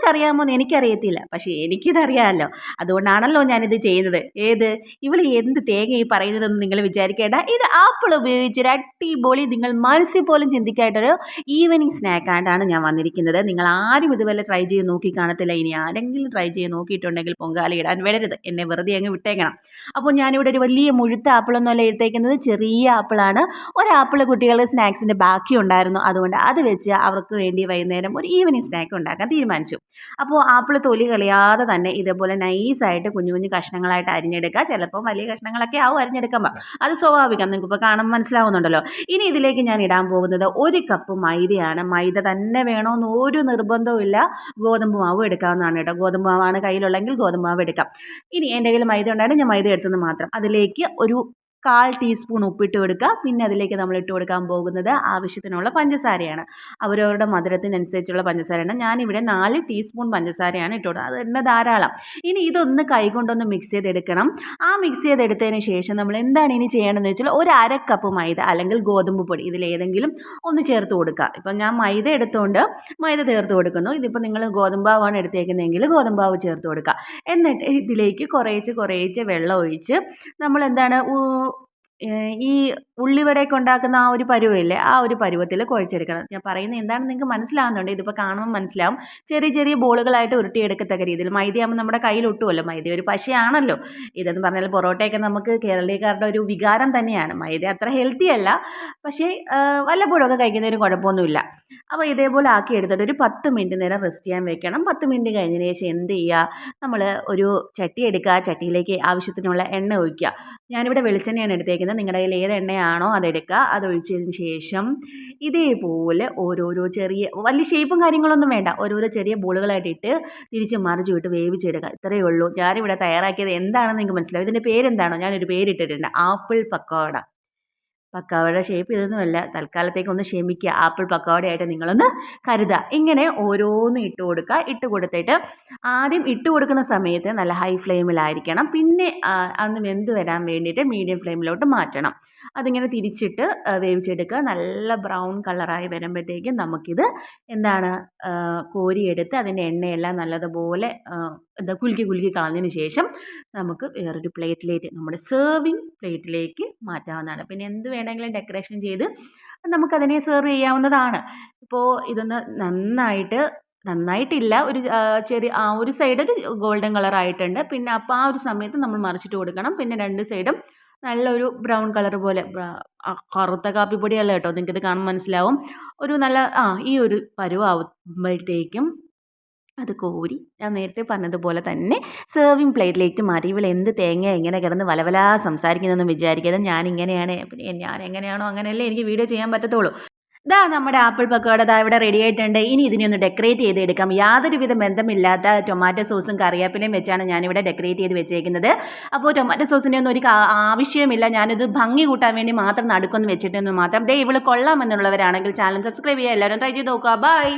നിങ്ങൾക്കറിയാമോ എന്ന് എനിക്കറിയത്തില്ല. പക്ഷേ എനിക്കിതറിയാമല്ലോ. അതുകൊണ്ടാണല്ലോ ഞാനിത് ചെയ്യുന്നത്. ഏത്? ഇവൾ എന്ത് തേങ്ങ ഈ പറയുന്നതെന്ന് നിങ്ങൾ വിചാരിക്കേണ്ട. ഇത് ആപ്പിൾ ഉപയോഗിച്ച് ഒരു അടിപൊളി നിങ്ങൾ മനസ്സിൽ പോലും ചിന്തിക്കായിട്ടൊരു ഈവനിങ് സ്നാക്കായിട്ടാണ് ഞാൻ വന്നിരിക്കുന്നത്. നിങ്ങൾ ആരും ഇതുവരെ ട്രൈ ചെയ്ത് നോക്കി കാണത്തില്ല. ഇനി ആരെങ്കിലും ട്രൈ ചെയ്ത് നോക്കിയിട്ടുണ്ടെങ്കിൽ പൊങ്കാല ഇടാൻ വരരുത്. എന്നെ വെറുതെ അങ്ങ് വിട്ടേക്കണം. അപ്പോൾ ഞാനിവിടെ ഒരു വലിയ മുഴുത്ത ആപ്പിളൊന്നുമല്ല എടുത്തേക്കുന്നത്. ചെറിയ ആപ്പിളാണ്. ഒരു ആപ്പിൾ കുട്ടികളുടെ സ്നാക്സിന്റെ ബാക്കി ഉണ്ടായിരുന്നു. അതുകൊണ്ട് അത് വെച്ച് അവർക്ക് വേണ്ടി വൈകുന്നേരം ഒരു ഈവനിങ് സ്നാക്ക് ഉണ്ടാക്കാൻ തീരുമാനിച്ചു. അപ്പോൾ ആപ്പിൾ തൊലി കളയാതെ തന്നെ ഇതേപോലെ നൈസായിട്ട് കുഞ്ഞു കുഞ്ഞു കഷ്ണങ്ങളായിട്ട് അരിഞ്ഞെടുക്കുക. ചിലപ്പോൾ വലിയ കഷ്ണങ്ങളൊക്കെ ആവും അരിഞ്ഞെടുക്കുമ്പോൾ അത് സ്വാഭാവികം. നിങ്ങൾക്ക് ഇപ്പോൾ കാണാൻ മനസ്സിലാവുന്നുണ്ടല്ലോ. ഇനി ഇതിലേക്ക് ഞാൻ ഇടാൻ പോകുന്നത് ഒരു കപ്പ് മൈദയാണ്. മൈദ തന്നെ വേണമെന്ന് ഒരു നിർബന്ധവും ഇല്ല. ഗോതമ്പ് മാവ് എടുക്കാവുന്നതാണ് കേട്ടോ. ഗോതമ്പ് മാവാണ് കയ്യിലുള്ളെങ്കിൽ ഗോതമ്പ് മാവ് എടുക്കാം. ഇനി എന്റെ കയ്യിൽ മൈദ ഉണ്ടായിട്ട് ഞാൻ മൈദ എടുത്തത് മാത്രം. അതിലേക്ക് ഒരു കാൽ ടീസ്പൂൺ ഉപ്പിട്ട് കൊടുക്കുക. പിന്നെ അതിലേക്ക് നമ്മൾ ഇട്ട് കൊടുക്കാൻ പോകുന്നത് ആവശ്യത്തിനുള്ള പഞ്ചസാരയാണ്. അവരവരുടെ മധുരത്തിനനുസരിച്ചുള്ള പഞ്ചസാരയാണ്. ഞാനിവിടെ നാല് ടീസ്പൂൺ പഞ്ചസാരയാണ് ഇട്ട് കൊടുക്കുക അത് തന്നെ ധാരാളം. ഇനി ഇതൊന്ന് കൈകൊണ്ടൊന്ന് മിക്സ് ചെയ്തെടുക്കണം. ആ മിക്സ് ചെയ്തെടുത്തതിന് ശേഷം നമ്മൾ എന്താണ് ഇനി ചെയ്യേണ്ടതെന്ന് വെച്ചാൽ ഒരു അര കപ്പ് മൈദ അല്ലെങ്കിൽ ഗോതമ്പ് പൊടി ഇതിലേതെങ്കിലും ഒന്ന് ചേർത്ത് കൊടുക്കുക. ഇപ്പം ഞാൻ മൈദ എടുത്തുകൊണ്ട് മൈദ ചേർത്ത് കൊടുക്കുന്നു. ഇതിപ്പോൾ നിങ്ങൾ ഗോതമ്പാവാണ് എടുത്തേക്കുന്നതെങ്കിൽ ഗോതമ്പാവ് ചേർത്ത് കൊടുക്കുക. എന്നിട്ട് ഇതിലേക്ക് കുറേച്ച് കുറേച്ച് വെള്ളം ഒഴിച്ച് നമ്മൾ എന്താണ് ഈ ഉള്ളിവടയൊക്കെ ഉണ്ടാക്കുന്ന ആ ഒരു പരുവമില്ലേ ആ ഒരു പരുവത്തിൽ കുഴച്ചെടുക്കണം. ഞാൻ പറയുന്നത് എന്താണെന്ന് നിങ്ങൾക്ക് മനസ്സിലാവുന്നുണ്ട്. ഇതിപ്പോൾ കാണുമ്പോൾ മനസ്സിലാവും. ചെറിയ ചെറിയ ബോളുകളായിട്ട് ഉരുട്ടിയെടുക്കത്തക്ക രീതിയിൽ. മൈദയാകുമ്പോൾ നമ്മുടെ കയ്യിൽ ഒട്ടുമല്ലോ മൈദ. ഒരു പശയാണല്ലോ. ഇതെന്ന് പറഞ്ഞാൽ പൊറോട്ടയൊക്കെ നമുക്ക് കേരളീയക്കാരുടെ ഒരു വികാരം തന്നെയാണ്. മൈദ അത്ര ഹെൽത്തി അല്ല. പക്ഷേ വല്ലപ്പോഴൊക്കെ കഴിക്കുന്നതിന് കുഴപ്പമൊന്നുമില്ല. അപ്പോൾ ഇതേപോലെ ആക്കി എടുത്തിട്ട് ഒരു പത്ത് മിനിറ്റ് നേരം റെസ്റ്റ് ചെയ്യാൻ വെക്കണം. പത്ത് മിനിറ്റ് കഴിഞ്ഞതിന് ശേഷം എന്ത് ചെയ്യുക? നമ്മൾ ഒരു ചട്ടി എടുക്കുക. ചട്ടിയിലേക്ക് ആവശ്യത്തിനുള്ള എണ്ണ ഒഴിക്കുക. ഞാനിവിടെ വെളിച്ചെണ്ണയാണ് എടുത്തേക്കുന്നത്. നിങ്ങളുടെ കയ്യിൽ ഏത് എണ്ണയാണോ അതെടുക്കുക അതൊഴിച്ചതിന് ശേഷം ഇതേപോലെ ഓരോരോ ചെറിയ വലിയ ഷേപ്പും കാര്യങ്ങളൊന്നും വേണ്ട. ഓരോരോ ചെറിയ ബോളുകളായിട്ടിട്ട് തിരിച്ച് മറിച്ച് വിട്ട് വേവിച്ചെടുക്കുക. ഇത്രയേ ഉള്ളൂ. ഞാനിവിടെ തയ്യാറാക്കിയത് എന്താണെന്ന് നിങ്ങൾക്ക് മനസ്സിലാവും ഇതിന്റെ പേരെന്താണോ? ഞാനൊരു പേരിട്ടിട്ടുണ്ട്. ആപ്പിൾ പക്കോട. പക്കാവയുടെ ഷേപ്പ് ഇതൊന്നുമല്ല. തൽക്കാലത്തേക്കൊന്ന് ക്ഷമിക്കുക. ആപ്പിൾ പക്കാവടയായിട്ട് നിങ്ങളൊന്ന് കരുതുക. ഇങ്ങനെ ഓരോന്നും ഇട്ട് കൊടുക്കുക. ഇട്ട് കൊടുത്തിട്ട് ആദ്യം ഇട്ട് കൊടുക്കുന്ന സമയത്ത് നല്ല ഹൈ ഫ്ലെയിമിലായിരിക്കണം പിന്നെ അന്ന് വെന്ത് വരാൻ വേണ്ടിയിട്ട് മീഡിയം ഫ്ലെയിമിലോട്ട് മാറ്റണം. അതിങ്ങനെ തിരിച്ചിട്ട് വേവിച്ചെടുക്കുക. നല്ല ബ്രൗൺ കളറായി വരുമ്പോഴത്തേക്കും നമുക്കിത് എന്താണ് കോരിയെടുത്ത് അതിന്റെ എണ്ണയെല്ലാം നല്ലതുപോലെ എന്താ കുലുക്കി കുലുക്കി കളഞ്ഞതിന് ശേഷം നമുക്ക് വേറൊരു പ്ലേറ്റിലേക്ക് നമ്മുടെ സെർവിങ് പ്ലേറ്റിലേക്ക് മാറ്റാവുന്നതാണ്. പിന്നെ എന്ത് വേണമെങ്കിലും ഡെക്കറേഷൻ ചെയ്ത് നമുക്കതിനെ സെർവ് ചെയ്യാവുന്നതാണ്. ഇപ്പോൾ ഇതൊന്ന് നന്നായിട്ട് നന്നായിട്ടില്ല ഒരു ചെറിയ ആ ഒരു സൈഡ് ഒരു ഗോൾഡൻ കളർ ആയിട്ടുണ്ട്. പിന്നെ അപ്പോൾ ആ ഒരു സമയത്ത് നമ്മൾ മറിച്ചിട്ട് കൊടുക്കണം. പിന്നെ രണ്ട് സൈഡും നല്ലൊരു ബ്രൗൺ കളർ പോലെ കറുത്ത കാപ്പിപ്പൊടിയല്ല കേട്ടോ. നിങ്ങൾക്കിത് കാണാൻ മനസ്സിലാവും. ഒരു നല്ല ആ ഈ ഒരു പരുവാകുമ്പോഴത്തേക്കും അത് കോരി ഞാൻ നേരത്തെ പറഞ്ഞതുപോലെ തന്നെ സെർവിങ് പ്ലേറ്റിലേക്ക് മാറി. ഇവൾ എന്ത് തേങ്ങ എങ്ങനെ കിടന്ന് വലവലാ സംസാരിക്കുന്നതെന്ന് വിചാരിക്കാതെ ഞാൻ ഇങ്ങനെയാണ് ഞാൻ എങ്ങനെയാണോ അങ്ങനെയല്ലേ എനിക്ക് വീഡിയോ ചെയ്യാൻ പറ്റത്തുള്ളൂ. ഇതാ നമ്മുടെ ആപ്പിൾ പക്കോട ഇതാ ഇവിടെ റെഡി ആയിട്ടുണ്ട്. ഇനി ഇതിനെ ഒന്ന് ഡെക്കറേറ്റ് യാതൊരു വിധ ബന്ധമില്ലാത്ത ടൊമാറ്റോ സോസും കറിവേപ്പിലയും വെച്ചാണ് ഞാനിവിടെ ഡെക്കറേറ്റ് ചെയ്ത് വെച്ചേക്കുന്നത്. അപ്പോൾ ടൊമാറ്റോ സോസിന്റെ ഒന്നും ഒരു ആവശ്യമില്ല. ഞാനിത് ഭംഗി കൂട്ടാൻ വേണ്ടി മാത്രം നടുക്കൊന്ന് വെച്ചിട്ടൊന്നും മാത്രം. ദേ ഇവൾ കൊള്ളാമെന്നുള്ളവരാണെങ്കിൽ ചാനൽ സബ്സ്ക്രൈബ് ചെയ്യുക. എല്ലാവരും ട്രൈ ചെയ്ത് നോക്കുക. ബൈ